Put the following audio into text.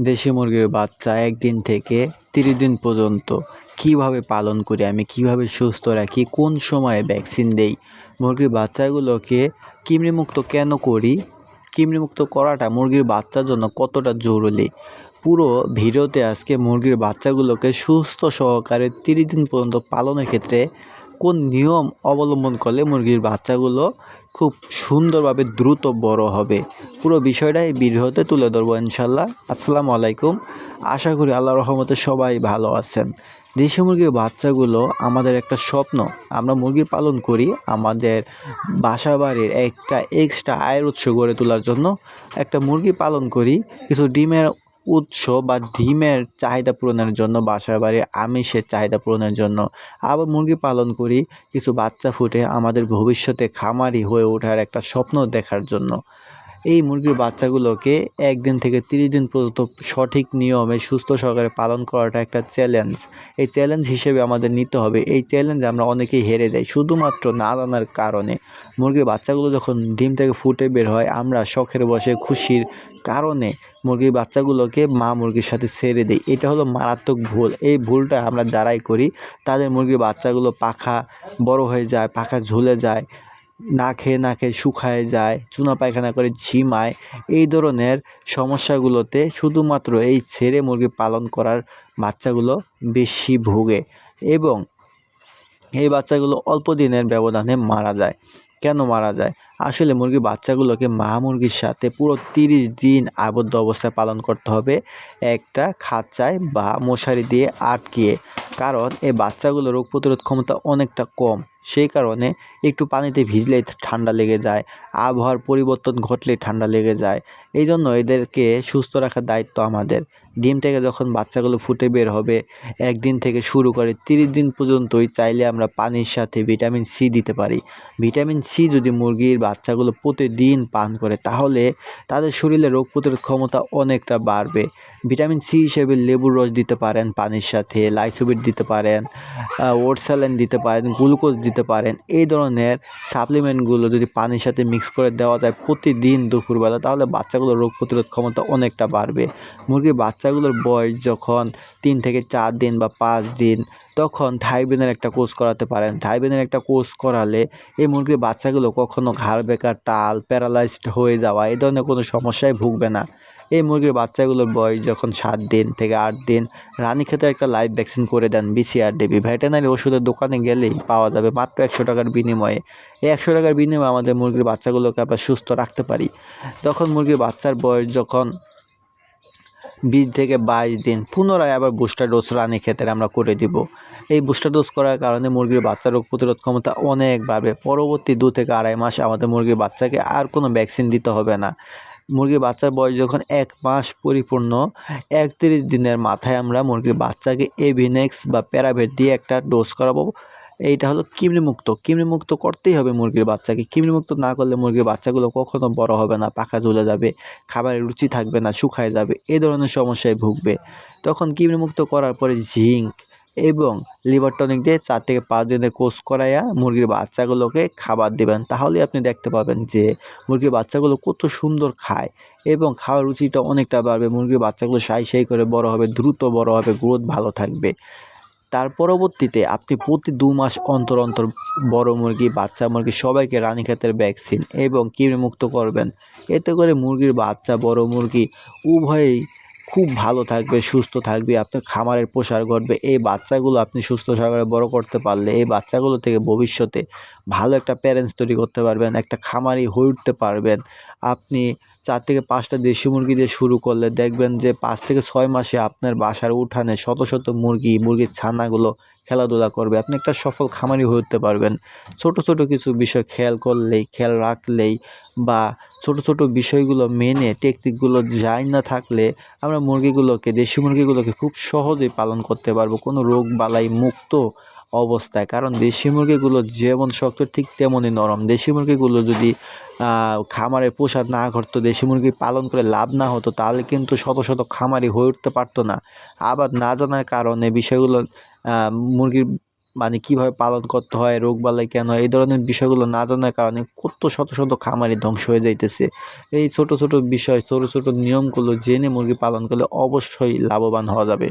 দেশি মুরগির বাচ্চা একদিন থেকে তিরিশ দিন পর্যন্ত কীভাবে পালন করি আমি, কীভাবে সুস্থ রাখি, কোন সময়ে ভ্যাকসিন দেই, মুরগির বাচ্চাগুলোকে কৃমিমুক্ত কেন করি, কৃমিমুক্ত করাটা মুরগির বাচ্চার জন্য কতটা জরুরি? পুরো ভিডিওতে আজকে মুরগির বাচ্চাগুলোকে সুস্থ সহকারে তিরিশ দিন পর্যন্ত পালনের ক্ষেত্রে কোন নিয়ম অবলম্বন করলে মুরগির বাচ্চাগুলো খুব সুন্দরভাবে দ্রুত বড় হবে। পুরো বিষয়টা এই ভিডিওতে তুলে ধরবো ইনশাল্লাহ আসসালামু আলাইকুম। আশা করি আল্লাহ রহমতে সবাই ভালো আছেন। দেশি মুরগির বাচ্চাগুলো আমাদের একটা স্বপ্ন। আমরা মুরগি পালন করি আমাদের বাসা বাড়ির একটা এক্সট্রা আয়ের উৎস গড়ে তোলার জন্য। একটা মুরগি পালন করি, কিছু ডিমের উৎস বা ডিমের চাহিদা পূরণের জন্য বাসা বাড়ির আমিষের চাহিদা পূরণের জন্য আবার মুরগি পালন করি। কিছু বাচ্চা ফুটে আমাদের ভবিষ্যতে খামারি হয়ে ওঠার একটা স্বপ্ন দেখার জন্য। এই মুরগির বাচ্চাগুলোকে একদিন থেকে তিরিশ দিন পর্যন্ত সঠিক নিয়মে সুস্থ সহকারে পালন করাটা একটা চ্যালেঞ্জ এই চ্যালেঞ্জ হিসেবে আমাদের নিতে হবে। এই চ্যালেঞ্জে আমরা অনেকেই হেরে যাই, শুধুমাত্র না জানার কারণে। মুরগির বাচ্চাগুলো যখন ডিম থেকে ফুটে বের হয়, আমরা শখের বসে খুশির কারণে মুরগির বাচ্চাগুলোকে মা মুরগির সাথে ছেড়ে দিই। এটা হলো মারাত্মক ভুল। এই ভুলটা আমরা যারাই করি, তাদের মুরগির বাচ্চাগুলো পাখা বড় হয়ে যায়, পাখা ঝুলে যায় না খেয়ে না খেয়ে শুকায় যায়, চুনা পায়খানা করে ঝিমায়, এই ধরনের সমস্যাগুলোতে শুধুমাত্র এই ছেড়ে মুরগি পালন করার বাচ্চাগুলো বেশি ভোগে এবং এই বাচ্চাগুলো অল্প দিনের ব্যবধানে মারা যায়। কেন মারা যায়? আসলে মুরগির বাচ্চাগুলোকে মা মুরগির সাথে পুরো তিরিশ দিন আবদ্ধ অবস্থায় পালন করতে হবে, একটা খাঁচায় বা মশারি দিয়ে আটকিয়ে, কারণ এই বাচ্চাগুলোর রোগ প্রতিরোধ ক্ষমতা অনেকটা কম। সেই কারণে একটু পানিতে ভিজলেই ঠান্ডা লেগে যায়, আবহাওয়ার পরিবর্তন ঘটলেই ঠান্ডা লেগে যায়। এই জন্য এদেরকে সুস্থ রাখার দায়িত্ব আমাদের। ডিম থেকে যখন বাচ্চাগুলো ফুটে বের হবে, একদিন থেকে শুরু করে তিরিশ দিন পর্যন্তই চাইলে আমরা পানির সাথে ভিটামিন সি দিতে পারি। ভিটামিন সি যদি মুরগির বাচ্চাগুলো প্রতিদিন পান করে, তাহলে তাদের শরীরে রোগ প্রতিরোধ ক্ষমতা অনেকটা বাড়বে। ভিটামিন সি হিসেবে লেবুর রস দিতে পারেন পানির সাথে, লাইসোবিট দিতে পারেন ওটস্যালেন দিতে পারেন, গ্লুকোজ দিতে পারেন। এই ধরনের সাপ্লিমেন্টগুলো যদি পানির সাথে মিক্স করে দেওয়া যায় প্রতিদিন দুপুরবেলা, তাহলে বাচ্চাগুলোর রোগ প্রতিরোধ ক্ষমতা অনেকটা বাড়বে। মুরগির বাচ্চাগুলোর বয়স যখন তিন থেকে চার দিন বা পাঁচ দিন তখন থাইবেনের একটা কোর্স করাতে পারেন। থাইবেনের একটা কোর্স করালে এই মুরগির বাচ্চাগুলো কখনো ঘাড় বেকার, টাল, প্যারালাইজড হয়ে যাওয়া এই ধরনের কোনো সমস্যায় ভুগবে না। এই মুরগির বাচ্চাগুলোর বয়স যখন সাত দিন থেকে আট দিন রানীক্ষেতে একটা লাইভ ভ্যাকসিন করে দেন বিসিআর ডিবি ভেটেনারি ওষুধের দোকানে গেলেই পাওয়া যাবে মাত্র একশো টাকার বিনিময়ে। এই একশো টাকার বিনিময়ে আমাদের মুরগির বাচ্চাগুলোকে আমরা সুস্থ রাখতে পারি। তখন মুরগির বাচ্চার বয়স যখন বিশ থেকে বাইশ দিন পুনরায় আবার বুস্টার ডোজ রানি ক্ষেত্রে আমরা করে দিব। এই বুস্টার ডোজ করার কারণে মুরগির বাচ্চার রোগ প্রতিরোধ ক্ষমতা অনেক বাড়বে। পরবর্তী দু থেকে আড়াই মাস আমাদের মুরগির বাচ্চাকে আর কোনো ভ্যাকসিন দিতে হবে না। মুরগির বাচ্চার বয়স যখন এক মাস পরিপূর্ণ, একত্রিশ দিনের মাথায় আমরা মুরগির বাচ্চাকে এভিনেক্স বা প্যারাভেট দিয়ে একটা ডোজ করাবো। এইটা হলো কৃমিমুক্ত কৃমিমুক্ত করতেই হবে মুরগির বাচ্চাকে। কৃমিমুক্ত না করলে মুরগির বাচ্চাগুলো কখনো বড় হবে না, পাখা ঝুলে যাবে খাবারের রুচি থাকবে না, শুকায় যাবে এই ধরনের সমস্যায় ভুগবে। তখন কৃমিমুক্ত করার পরে জিঙ্ক এবং লিভার টনিক দিয়ে চার থেকে পাঁচ দিনে কোর্স করাইয়া মুরগির বাচ্চাগুলোকে খাবার দেবেন। তাহলে আপনি দেখতে পাবেন যে মুরগির বাচ্চাগুলো কত সুন্দর খায় এবং খাওয়ার রুচিটা অনেকটা বাড়বে। মুরগির বাচ্চাগুলো সাই সাই করে বড় হবে, দ্রুত বড় হবে গ্রোথ ভালো থাকবে। তার পরবর্তীতে আপনি প্রতি দু মাস অন্তর অন্তর বড় মুরগি, বাচ্চা মুরগি সবাইকে রানীক্ষেতের ভ্যাকসিন এবং কৃমিমুক্ত করবেন। এতে করে মুরগির বাচ্চা, বড় মুরগি উভয়েই খুব ভালো থাকবে, সুস্থ থাকবে, আপনার খামারের প্রসার ঘটবে। এই বাচ্চাগুলো আপনি সুস্থ সহকারে বড় করতে পারলে এই বাচ্চাগুলো থেকে ভবিষ্যতে ভালো একটা প্যারেন্টস তৈরি করতে পারবেন, একটা খামারি হয়ে উঠতে পারবেন। আপনি চার থেকে পাঁচটা দেশি মুরগি দিয়ে শুরু করলে দেখবেন যে পাঁচ থেকে ছয় মাসে আপনার বাসার উঠানে শত শত মুরগি, মুরগির ছানাগুলো খেলাধুলা করবে। আপনি একটা সফল খামারি হয়ে উঠতে পারবেন। ছোট ছোট কিছু বিষয় খেয়াল করলেই, খেয়াল রাখলেই বা ছোট ছোট বিষয়গুলো মেনে টেকনিকগুলো যাই না থাকলে আমরা মুরগিগুলোকে, দেশি মুরগিগুলোকে খুব সহজেই পালন করতে পারব। কোনো রোগ বালাই মুক্ত অবস্থায়। কারণ দেশি মুরগিগুলো যেমন শক্ত, ঠিক তেমনই নরম। দেশি মুরগিগুলো যদি খামারে প্রসাদ না ঘটতো, দেশি মুরগি পালন করে লাভ না হতো, তাহলে কিন্তু শত শত খামারি হয়ে উঠতে পারতো না। আবার না জানার কারণে বিষয়গুলো মুরগির মানে কীভাবে পালন করতে হয় রোগবালাই কেন, এই ধরনের বিষয়গুলো না জানার কারণে কত শত শত খামারি ধ্বংস হয়ে যাইতেছে। এই ছোট ছোট বিষয়, ছোট ছোট নিয়মগুলো জেনে মুরগি পালন করলে অবশ্যই লাভবান হওয়া যাবে।